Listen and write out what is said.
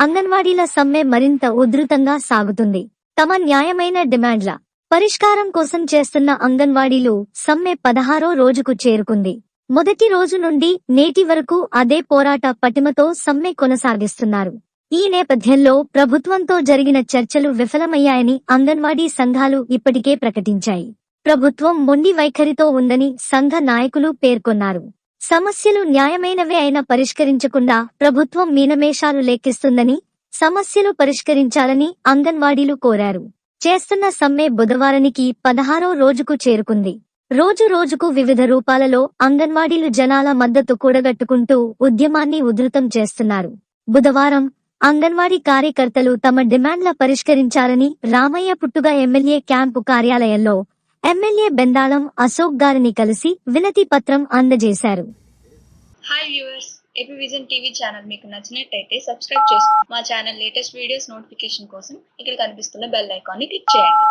అంగన్వాడీల సమ్మె మరింత ఉధృతంగా సాగుతుంది. తమ న్యాయమైన డిమాండ్ల పరిష్కారం కోసం చేస్తున్న అంగన్వాడీలు సమ్మె పదహారో రోజుకు చేరుకుంది. మొదటి రోజు నుండి నేటి వరకు అదే పోరాట పటిమతో సమ్మె కొనసాగిస్తున్నారు. ఈ నేపథ్యంలో ప్రభుత్వంతో జరిగిన చర్చలు విఫలమయ్యాయని అంగన్వాడీ సంఘాలు ఇప్పటికే ప్రకటించాయి. ప్రభుత్వం మొండి వైఖరితో ఉందని సంఘ నాయకులు పేర్కొన్నారు. సమస్యలు న్యాయమైనవే అయినా పరిష్కరించకుండా ప్రభుత్వం మీనమేషాలు లెక్కిస్తుందని సమస్యలు పరిష్కరించాలని అంగన్వాడీలు కోరారు. చేస్తున్న సమ్మె బుధవారానికి పదహారో రోజుకు చేరుకుంది. రోజు రోజుకు వివిధ రూపాలలో అంగన్వాడీలు జనాల మద్దతు కూడగట్టుకుంటూ ఉద్యమాన్ని ఉధృతం చేస్తున్నారు. బుధవారం అంగన్వాడీ కార్యకర్తలు తమ డిమాండ్ల పరిష్కరించాలని రామయ్య పుట్టుగా ఎమ్మెల్యే క్యాంపు కార్యాలయంలో ఎమ్మెల్యే బెందాళం అశోక్ గారిని కలిసి వినతి పత్రం అందజేశారు. Hi viewers AP vision TV channel మీకు నచ్చినట్టయితే సబ్స్క్రైబ్ చేసుకోండి మా ఛానల్ లేటెస్ట్ వీడియోస్ నోటిఫికేషన్ కోసం ఇక్కడ కనిపిస్తున్న బెల్ ఐకాన్ని క్లిక్ చేయండి.